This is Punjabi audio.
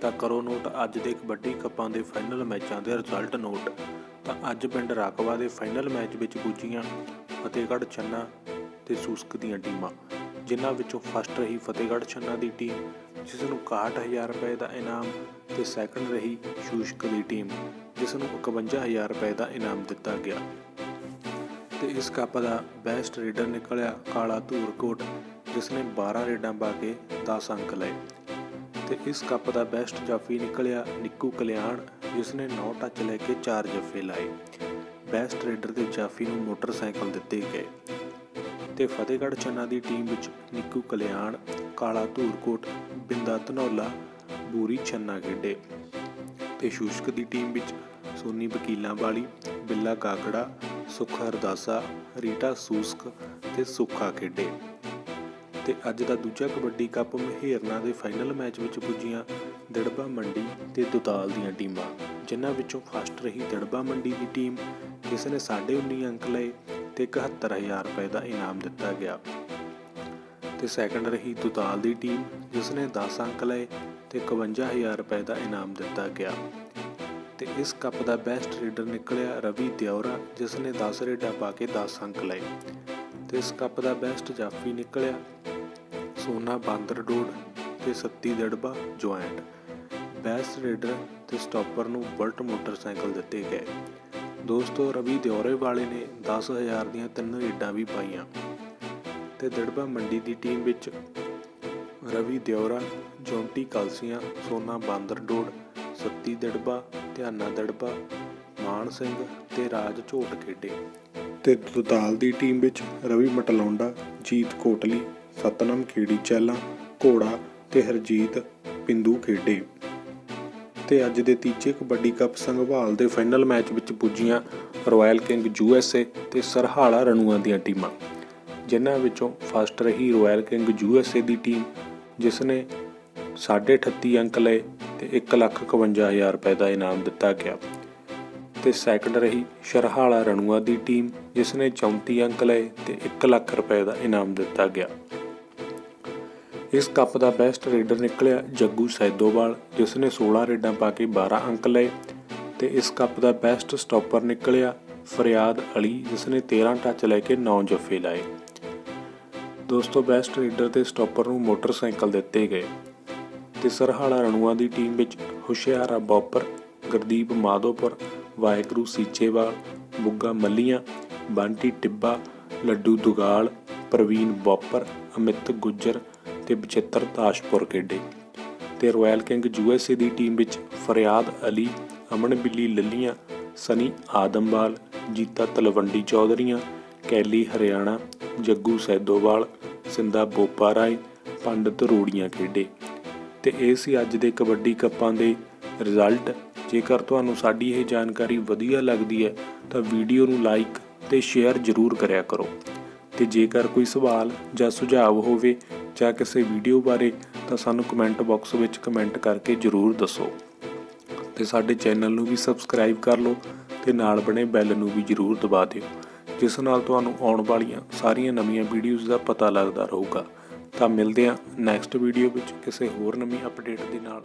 ਤਾਂ ਕਰੋ ਨੋਟ। ਅੱਜ ਦੇ ਕਬੱਡੀ ਕੱਪਾਂ ਦੇ ਫਾਈਨਲ ਮੈਚਾਂ ਦੇ ਰਿਜ਼ਲਟ ਨੋਟ। ਤਾਂ ਅੱਜ ਪਿੰਡ ਰਾਕਵਾ ਦੇ ਫਾਈਨਲ ਮੈਚ ਵਿੱਚ ਪੁੱਜੀਆਂ ਫਤਿਹਗੜ੍ਹ ਛੰਨਾ ਤੇ ਸੂਸਕ ਦੀਆਂ ਟੀਮਾਂ। ਜਿਨ੍ਹਾਂ ਵਿੱਚੋਂ ਫਸਟ ਰਹੀ ਫਤਿਹਗੜ੍ਹ ਛੰਨਾ ਦੀ ਟੀਮ, ਜਿਸ ਨੂੰ 61000 ਰੁਪਏ ਦਾ ਇਨਾਮ ਤੇ ਸੈਕੰਡ ਰਹੀ ਸ਼ੂਸ਼ਕ ਦੀ ਟੀਮ, ਜਿਸ ਨੂੰ 51000 ਰੁਪਏ ਦਾ ਇਨਾਮ ਦਿੱਤਾ ਗਿਆ। ਤੇ ਇਸ ਕੱਪ ਦਾ ਬੈਸਟ ਰੇਡਰ ਨਿਕਲਿਆ ਕਾਲਾ ਧੂਰਕੋਟ, ਜਿਸ ਨੇ 12 ਰੇਡਾਂ ਪਾ ਕੇ 10 ਅੰਕ ਲਏ। ਤੇ ਇਸ ਕੱਪ ਦਾ ਬੈਸਟ ਜਾਫੀ ਨਿਕਲਿਆ ਨਿੱਕੂ ਕਲਿਆਣ ਜਿਸ ਨੇ 9 ਟੱਚ ਲੈ ਕੇ 4 ਜੱਫੇ ਲਾਏ। ਬੈਸਟ ਰੇਡਰ ਦੇ ਜਾਫੀ ਨੂੰ ਮੋਟਰਸਾਈਕਲ ਦਿੱਤੇ ਗਏ। ਤੇ ਫਤਿਹਗੜ੍ਹ ਚੰਨਾ ਦੀ ਟੀਮ ਵਿੱਚ ਨਿੱਕੂ ਕਲਿਆਣ, ਕਾਲਾ ਧੂਰਕੋਟ, ਬਿੰਦਾ ਧਨੌਲਾ, ਬੂਰੀ ਛੰਨਾ ਖੇਡੇ। ਤੇ ਸ਼ੂਸ਼ਕ ਦੀ ਟੀਮ ਵਿੱਚ ਸੋਨੀ ਵਕੀਲਾਂ ਵਾਲੀ ਬਿੱਲਾ ਕਾਗੜਾ ਸੁੱਖਾ ਹਰਦਾਸਾ, ਰੀਟਾ ਸੂਸਕ ਤੇ ਸੁੱਖਾ ਖੇਡੇ। ਤੇ ਅੱਜ ਦਾ ਦੂਜਾ ਕਬੱਡੀ ਕੱਪ ਮਹੇਰਨਾ ਦੇ ਫਾਈਨਲ ਮੈਚ ਵਿੱਚ ਪੁੱਜੀਆਂ ਦੜਬਾ ਮੰਡੀ ਤੇ ਦੁਤਾਲ ਦੀਆਂ ਟੀਮਾਂ, ਜਿਨ੍ਹਾਂ ਵਿੱਚੋਂ ਫਸਟ ਰਹੀ ਦੜਬਾ ਮੰਡੀ ਦੀ ਟੀਮ, ਜਿਸ ਨੇ 19.5 ਅੰਕ ਲਏ ਤੇ 71000 ਰੁਪਏ ਦਾ ਇਨਾਮ ਦਿੱਤਾ ਗਿਆ। ਤੇ ਸੈਕੰਡ ਰਹੀ ਦੁਤਾਲ ਦੀ ਟੀਮ, ਜਿਸ ਨੇ 10 ਅੰਕ ਲਏ ਤੇ 51000 ਰੁਪਏ ਦਾ ਇਨਾਮ ਦਿੱਤਾ ਗਿਆ। ਤੇ ਇਸ ਕੱਪ ਦਾ ਬੈਸਟ ਰੇਡਰ ਨਿਕਲਿਆ ਰਵੀ ਦਿਉਰਾ ਜਿਸ ਨੇ 10 ਰੇਡਾਂ ਪਾ ਕੇ 10 ਅੰਕ ਲਏ। ਤੇ ਇਸ ਕੱਪ ਦਾ ਬੈਸਟ ਜਾਫੀ ਨਿਕਲਿਆ। ਸੋਨਾ ਬਾਂਦਰ ਡੋੜ ਤੇ Satti Darba joint. Best raider ਤੇ ਸਟਾਪਰ ਨੂੰ ਬੁਲਟ ਮੋਟਰਸਾਈਕਲ ਦਿੱਤੇ ਗਏ। ਦੋਸਤੋ, ਰਵੀ ਦਿਉਰੇ ਵਾਲੇ ਨੇ 10000 ਦੀਆਂ ਤਿੰਨ ਰੇਡਾਂ ਵੀ ਪਾਈਆਂ। ਤੇ ਦੜਬਾ ਮੰਡੀ ਦੀ ਟੀਮ ਵਿੱਚ ਰਵੀ ਦਿਉਰਾ ਜੌਂਟੀ ਕਲਸੀਆਂ, ਸੋਨਾ ਬਾਂਦਰ ਡੋੜ, ਸੱਤੀ ਦੜਬਾ, ਧਿਆਨਾ ਦੜਬਾ, ਮਾਨ ਸਿੰਘ ਤੇ ਰਾਜ ਝੋਟ ਖੇਡੇ। ਤੇ ਦੁਤਾਲ ਦੀ ਟੀਮ ਵਿੱਚ ਰਵੀ ਮਟਲੌਂਡਾ, ਜੀਤ ਕੋਟਲੀ, ਸਤਨਮ ਖੇੜੀ ਚੈਲਾ ਘੋੜਾ ਤੇ ਹਰਜੀਤ ਪਿੰਦੂ ਖੇਡੇ। ਤੇ ਅੱਜ ਦੇ ਤੀਜੇ ਕਬੱਡੀ ਕੱਪ ਸੰਘਵਾਲ ਦੇ ਫਾਈਨਲ ਮੈਚ ਵਿੱਚ ਪੁੱਜੀਆਂ royal king U S A ਤੇ ਸਰਹਾਲਾ ਰਣੂਆਂ ਦੀਆਂ ਟੀਮਾਂ, ਜਿਨ੍ਹਾਂ ਵਿੱਚੋਂ ਫਸਟ ਰਹੀ royal king U S A the team, ਜਿਸ ਨੇ 38 ਅੰਕ ਲਏ ਤੇ 151000 ਰੁਪਏ ਦਾ ਇਨਾਮ ਦਿੱਤਾ ਗਿਆ। ਤੇ ਸੈਕੰਡ ਰਹੀ ਸ਼ਰਹਾਲਾ ਰਣੂਆ ਦੀ ਟੀਮ ਜਿਸ ਨੇ 34 ਅੰਕ ਲਏ ਤੇ 1 ਲੱਖ ਰੁਪਏ ਦਾ ਇਨਾਮ ਦਿੱਤਾ ਗਿਆ। ਇਸ ਕੱਪ ਦਾ ਬੈਸਟ ਰੇਡਰ ਨਿਕਲਿਆ ਜੱਗੂ ਸੈਦੋਵਾਲ ਜਿਸ ਨੇ 16 ਰੇਡਾਂ ਪਾ ਕੇ 12 ਅੰਕ ਲਏ ਤੇ ਇਸ ਕੱਪ ਦਾ ਬੈਸਟ ਸਟਾਪਰ ਨਿਕਲਿਆ ਫਰਿਆਦ ਅਲੀ ਜਿਸ ਨੇ 13 ਟੱਚ ਲੈ ਕੇ 9 ਜੱਫੇ ਲਾਏ। ਦੋਸਤੋ ਬੈਸਟ ਰੇਡਰ ਤੇ ਸਟਾਪਰ ਨੂੰ ਮੋਟਰਸਾਈਕਲ ਦਿੱਤੇ ਗਏ ਤੇ ਸਰਹਾਲਾ ਰਣੂਆਂ ਦੀ ਟੀਮ ਵਿੱਚ ਹੁਸ਼ਿਆਰਾ ਬੌਪਰ, ਗੁਰਦੀਪ ਮਾਧੋਪੁਰ ਵਾਹਿਗੁਰੂ ਸੀਚੇਵਾਲ ਬੁੱਗਾ ਮੱਲੀਆਂ, ਬਾਂਟੀ ਟਿੱਬਾ, ਲੱਡੂ ਦੁਗਾਲ, ਪ੍ਰਵੀਨ ਬੋਪਰ, ਅਮਿਤ ਗੁੱਜਰ ਤੇ ਬਚਿੱਤਰ ਤਾਸ਼ਪੁਰ ਖੇਡੇ। ਤੇ ਰਾਇਲ ਕਿੰਗ ਯੂਐਸਏ ਦੀ ਟੀਮ ਵਿੱਚ ਫਰਿਆਦ ਅਲੀ, ਅਮਨ ਬਿੱਲੀ ਲੱਲੀਆਂ, ਸਨੀ ਆਦਮਵਾਲ, ਜੀਤਾ ਤਲਵੰਡੀ ਚੌਧਰੀਆਂ, ਕੈਲੀ ਹਰਿਆਣਾ, ਜੱਗੂ ਸੈਦੋਵਾਲ ਸਿੰਦਾ ਬੋਪਾ ਰਾਏ, ਪੰਡਤ ਰੋੜੀਆਂ ਖੇਡੇ। ਤੇ ਇਹ ਸੀ ਅੱਜ ਦੇ ਕਬੱਡੀ ਕੱਪਾਂ ਦੇ ਰਿਜ਼ਲਟ। ਜੇਕਰ ਤੁਹਾਨੂੰ ਸਾਡੀ ਇਹ ਜਾਣਕਾਰੀ ਵਧੀਆ ਲੱਗਦੀ ਹੈ, ਤਾਂ ਵੀਡੀਓ ਨੂੰ ਲਾਈਕ ਤੇ ਸ਼ੇਅਰ ਜ਼ਰੂਰ ਕਰਿਆ ਕਰੋ। ਤੇ ਜੇਕਰ ਕੋਈ ਸਵਾਲ ਜਾਂ ਸੁਝਾਅ ਹੋਵੇ ਜਾਂ ਕਿਸੇ ਵੀਡੀਓ ਬਾਰੇ, ਤਾਂ ਸਾਨੂੰ ਕਮੈਂਟ ਬਾਕਸ ਵਿੱਚ ਕਮੈਂਟ ਕਰਕੇ ਜ਼ਰੂਰ ਦੱਸੋ। ਤੇ ਸਾਡੇ ਚੈਨਲ ਨੂੰ ਵੀ ਸਬਸਕ੍ਰਾਈਬ ਕਰ ਲਓ ਤੇ ਨਾਲ ਬਣੇ ਬੈਲ ਨੂੰ ਵੀ ਜ਼ਰੂਰ ਦਬਾ ਦਿਓ, ਜਿਸ ਨਾਲ ਤੁਹਾਨੂੰ ਆਉਣ ਵਾਲੀਆਂ ਸਾਰੀਆਂ ਨਵੀਆਂ ਵੀਡੀਓਜ਼ ਦਾ ਪਤਾ ਲੱਗਦਾ ਰਹੂਗਾ। ਤਾਂ ਮਿਲਦੇ ਹਾਂ ਨੈਕਸਟ ਵੀਡੀਓ ਵਿੱਚ ਕਿਸੇ ਹੋਰ ਨਵੀਂ ਅਪਡੇਟ ਦੇ ਨਾਲ।